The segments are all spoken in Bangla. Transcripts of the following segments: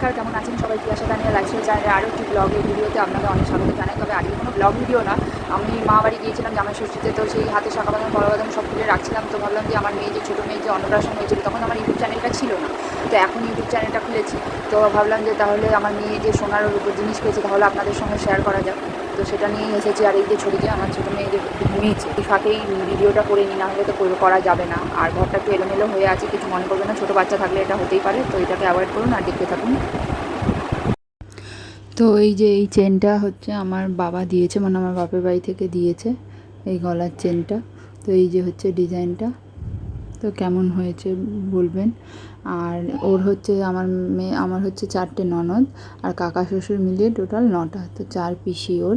নমস্কার, কেমন আছেন সবাই? কি আসা জানিয়ে লাগছে চ্যানেলে আরও একটি ব্লগের ভিডিওতে আপনাকে অনেক স্বাগত জানাই। তবে আগে কোনো ব্লগ ভিডিও না, আমি মা বাড়ি গিয়েছিলাম জামাই ষষ্ঠীতে তো সেই হাতে শাখা বাদাম বড় বাদাম সব তুলে রাখছিলাম। তো ভাবলাম যে আমার মেয়ে যে ছোটো মেয়ে যে অন্নপ্রাশন হয়েছিল, তখন আমার ইউটিউব চ্যানেলটা ছিল না। তো এখন ইউটিউব চ্যানেলটা খুলেছি। তো ভাবলাম যে তাহলে আমার মেয়ে যে সোনার জিনিস পেয়েছে, তাহলে আপনাদের সঙ্গে শেয়ার করা যাক। তো সেটা নিয়েই এসেছি আর এই যে ছবি যে আমার ছোটো মেয়ে যে ঘুমিয়েছে। এই ফাঁকেই ভিডিওটা করে নিই, না হলে তো করা যাবে না। আর ঘরটা একটু এলোমেলো হয়ে আছে, কিছু মনে করবে না। ছোটো বাচ্চা থাকলে এটা হতেই পারে, তো এটাকে অ্যাভয়েড করুন আর দেখতে থাকুন। তো এই যে এই চেনটা হচ্ছে আমার বাবা দিয়েছে মানে আমার বাপের বাড়ি থেকে দিয়েছে এই গলার চেনটা। তো এই যে হচ্ছে ডিজাইনটা। তো কেমন হয়েছে বলবেন? আর ওর হচ্ছে আমার মেয়ে, আমার হচ্ছে চারটে ননদ আর কাকা শ্বশুর মিলিয়ে টোটাল নটা। তো চার পিসি ওর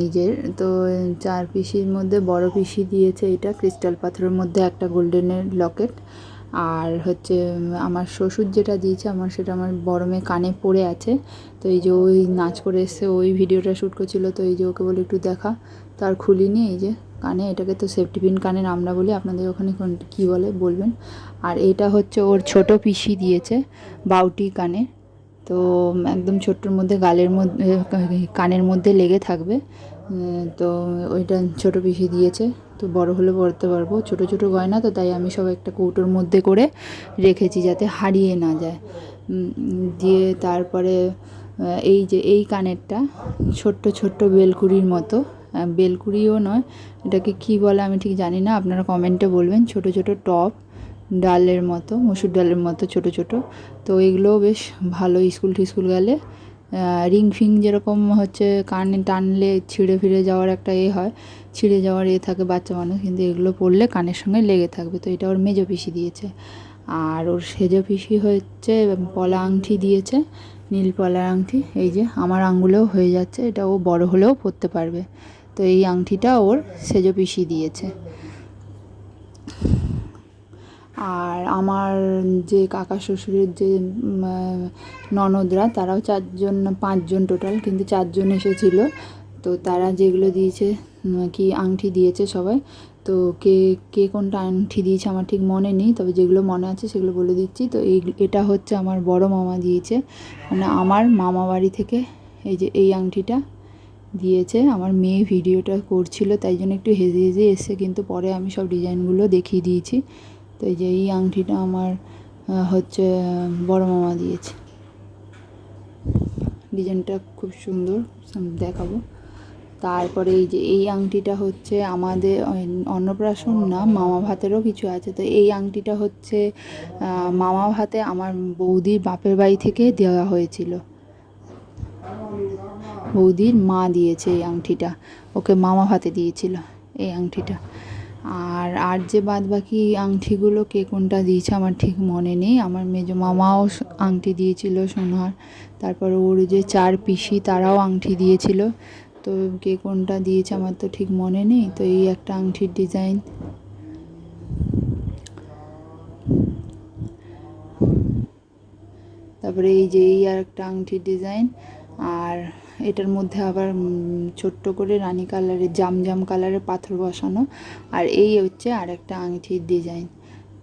নিজের। তো চার পিসির মধ্যে বড় পিসি দিয়েছে এটা ক্রিস্টাল পাথরের মধ্যে একটা গোল্ডেনের লকেট আর হচ্ছে আমার শ্বশুর যেটা দিয়েছে আমার, সেটা আমার বড় মেয়ে কানে পড়ে আছে। তো এই যে ওই নাচ করে এসছে ওই ভিডিওটা শ্যুট করছিল, তো এই যে ওকে বলে একটু দেখা। তো আর খুলিনি এই যে। কানে, এটাকে তো সেফটি পিন কানের আমরা বলি, আপনাদের ওখানে কী বলে বলবেন। আর এটা হচ্ছে ওর ছোট পিসি দিয়েছে, বাউটি কানে। তো একদম ছোট্টর মধ্যে গালের মধ্যে, কানের মধ্যে লেগে থাকবে। তো ওইটা ছোট পিসি দিয়েছে, তো বড় হলে পড়তে পারব। ছোট ছোট গয়না, তো তাই আমি সব একটা কৌটোর মধ্যে করে রেখেছি যাতে হারিয়ে না যায়। দিয়ে তারপরে এই যে, এই কানেরটা, ছোট্ট ছোট্ট বেলকুড়ির মতো বেলকুড়িও নয়। এটাকে কি বলে আমি ঠিক জানি না। আপনারা কমেন্টে বলবেন। ছোট ছোট টপ, ডালের মতো, মসুর ডালের মতো ছোট ছোট। তো এগুলোও বেশ ভালো স্কুল টিস্কুল গেলে। রিং ফিং যেরকম হচ্ছে কানে, টানলে ছিঁড়ে ফিরে যাওয়ার একটা এ হয়। ছিঁড়ে যাওয়ার এ থাকে বাচ্চা মানুষ, কিন্তু এগুলো পরলে কানের সঙ্গে লেগে থাকবে। তো এটা ওর মেজো পিসি দিয়েছে। আর ওর সেজো পিসি হচ্ছে পলা আংটি দিয়েছে, নীল পলার আংটি এই যে আমার আঙ্গুলেও হয়ে যাচ্ছে। এটা ও বড় হলেও পরতে পারবে। তো এই আংটিটা ওর সেজো পিসি দিয়েছে। আর আমার যে কাকা শ্বশুরের যে ননদরা, তারাও চারজন, পাঁচজন টোটাল কিন্তু চারজন এসেছিল। তো তারা যেগুলো দিয়েছে কি আংটি দিয়েছে সবাই, তো কে কে কোনটা আংটি দিয়েছে আমার ঠিক মনে নেই, তবে যেগুলো মনে আছে সেগুলো বলে দিচ্ছি। তো এই, এটা হচ্ছে আমার বড় মামা দিয়েছে। মানে আমার মামা বাড়ি থেকে এই যে এই আংটিটা দিয়েছে। আমার মেয়ে ভিডিওটা করছিল, তাই জন্য একটু হেজে হেজে এসছে, কিন্তু পরে আমি সব ডিজাইনগুলো দেখিয়ে দিয়েছি। তো এই যে এই আংটিটা আমার হচ্ছে, বড় মামা দিয়েছে। ডিজাইনটা খুব সুন্দর দেখাবো। তারপরে এই যে এই আংটিটা হচ্ছে আমাদের অন্নপ্রাশন না, মামা ভাতেরও কিছু আছে। তো এই আংটিটা হচ্ছে মামা ভাতে আমার বৌদির বাপের বাড়ি থেকে দেওয়া হয়েছিল। বৌদির মা দিয়েছে এই আংটিটা। ওকে মামা ভাতে দিয়েছিল এই আংটিটা। আর আর যে বাদ বাকি আংটিগুলো কে কোনটা দিয়েছে আমার ঠিক মনে নেই। আমার মেজো মামাও আংটি দিয়েছিল সোনার। তারপর ওর যে চার পিসি তারাও আংটি দিয়েছিল। তো কে কোনটা দিয়েছে আমার তো ঠিক মনে নেই। তো এই একটা আংটির ডিজাইন। তারপরে এই যে এই আর একটা আংটির ডিজাইন। আর এটার মধ্যে আবার ছোট্ট করে রানি কালারের জাম জাম কালারের পাথর বসানো। আর এই হচ্ছে আর একটা আংটির ডিজাইন।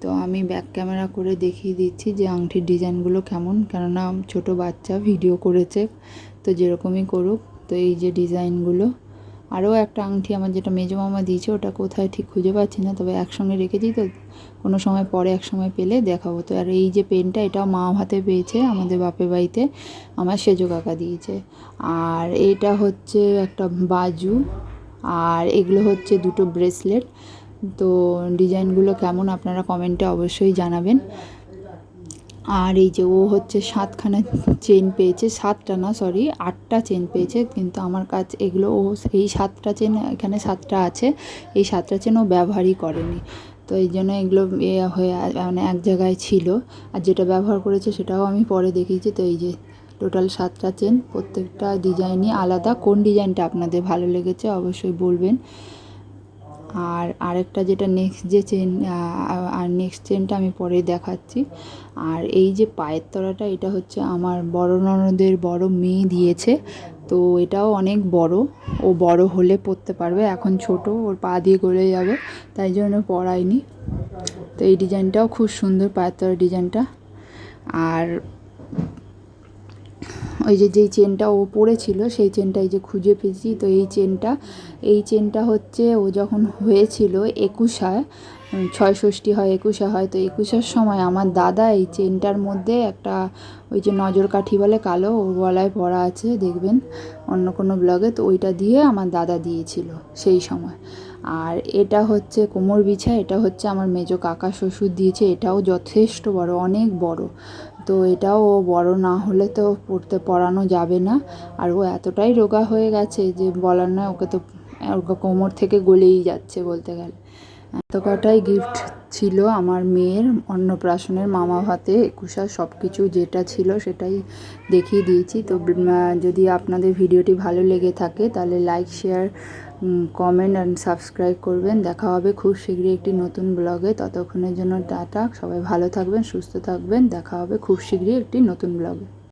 তো আমি ব্যাক ক্যামেরা করে দেখিয়ে দিচ্ছি যে আংটির ডিজাইনগুলো কেমন। কেননা, ছোট বাচ্চা ভিডিও করেছে, তো যেরকমই করুক, তো এই যে ডিজাইনগুলো আরও একটা আংটি আমার যেটা মেজো মামা দিয়েছে, ওটা কোথায় ঠিক খুঁজে পাচ্ছি না, তবে একসঙ্গে রেখেছি তো। কোনো সময় পরে এক সময় পেলে দেখাবো। তো আর এই যে পেনটা এটাও মা হাতে পেয়েছে, আমাদের বাপের বাড়িতে আমার সেজো কাকা দিয়েছে। আর এটা হচ্ছে একটা বাজু, আর এগুলো হচ্ছে দুটো ব্রেসলেট। তো ডিজাইনগুলো কেমন আপনারা কমেন্টে অবশ্যই জানাবেন। আর এই যে ও হচ্ছে সাতখানা চেন পেয়েছে, সাতটা না সরি আটটা চেন পেয়েছে, কিন্তু আমার কাছে এগুলো ও এই সাতটা চেন এখানে সাতটা আছে, এই সাতটা চেন ও ব্যবহারই করেনি। তো এই জন্য এগুলো এ হয়ে মানে এক জায়গায় ছিল। আর যেটা ব্যবহার করেছে সেটাও আমি পরে দেখিয়েছি। তো এই যে টোটাল সাতটা চেন প্রত্যেকটা ডিজাইনই আলাদা। কোন ডিজাইনটা আপনাদের ভালো লেগেছে অবশ্যই বলবেন। আর আরেকটা যেটা নেক্সট যে চেন আর নেক্সট চেনটা আমি পরে দেখাচ্ছি। আর এই যে পায়ের তলাটা, এটা হচ্ছে আমার বড় ননদের বড় মেয়ে দিয়েছে। তো এটাও অনেক বড়। ও বড় হলে পরতে পারবে, এখন ছোট, ওর পা দিয়ে গলে যাবে, তাই জন্য পরাইনি তো এই ডিজাইনটাও খুব সুন্দর পায়ের তলার ডিজাইনটা আর ওই যে, যেই চেনটা ও পরেছিল সেই চেনটা এই যে খুঁজে পেয়েছি। তো এই চেনটা এই চেনটা হচ্ছে ও যখন হয়েছিল একুশায় ছয় ষষ্ঠী হয়, একুশা হয়, তো একুশার সময় আমার দাদা এই চেনটার মধ্যে একটা ওই যে নজর কাঠি বলে কালো ওর গলায় পরা আছে, দেখবেন, অন্য কোনো ব্লগে, তো ওইটা দিয়ে আমার দাদা দিয়েছিল সেই সময়। আর এটা হচ্ছে কোমর বিছা, এটা হচ্ছে আমার মেজো কাকা শ্বশুর দিয়েছে, এটাও যথেষ্ট বড়, অনেক বড়। তো এটাও ও বড় না হলে তো পড়তে পড়ানো যাবে না। আর ও এতটাই রোগা হয়ে গেছে যে বলার নয়, ওকে তো, ওকে কোমর থেকে গলেই যাচ্ছে বলতে গেলে। এত কটাই গিফট ছিল আমার মেয়ের অন্নপ্রাশনের মামা ভাতে একুশা সব কিছু যেটা ছিল সেটাই দেখিয়ে দিয়েছি। তো যদি আপনাদের ভিডিওটি ভালো লেগে থাকে, তাহলে like share comment and subscribe করবেন। দেখা হবে খুব শীঘ্রই একটি নতুন ব্লগে ততক্ষণের জন্য টাটা। সবাই ভালো থাকবেন, সুস্থ থাকবেন। দেখা হবে খুব শীঘ্রই একটি নতুন ব্লগে